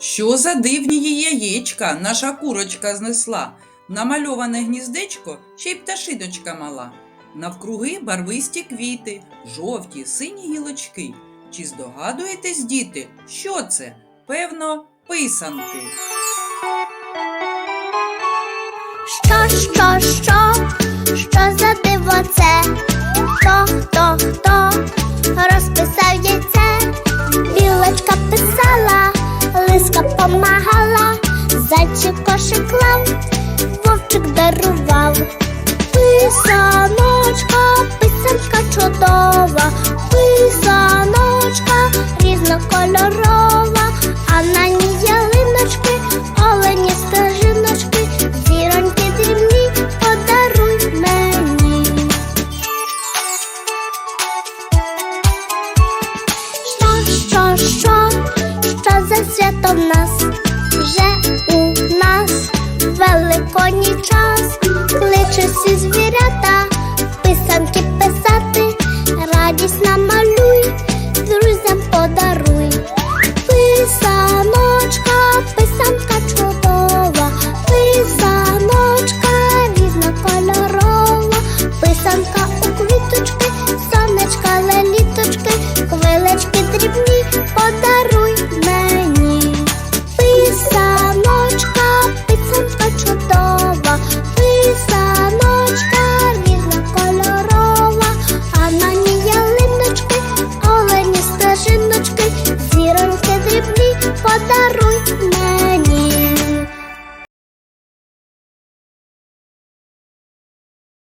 Що за дивні її яєчка наша курочка знесла? Намальоване гніздечко, ще й пташиночка мала. Навкруги барвисті квіти, жовті, сині гілочки. Чи здогадуєтесь, діти, що це? Певно, писанки. Що, що, що, що за диво це? Зайчик кошик клав, вовчик дарував. Писаночка, писанка чудова, писаночка різнокольорова, а на ній ялиночки, олені стежиночки, зіроньки дрібні, подаруй мені. Що, що, що, що за свято в нас? Великодній час, кличе всі звірята,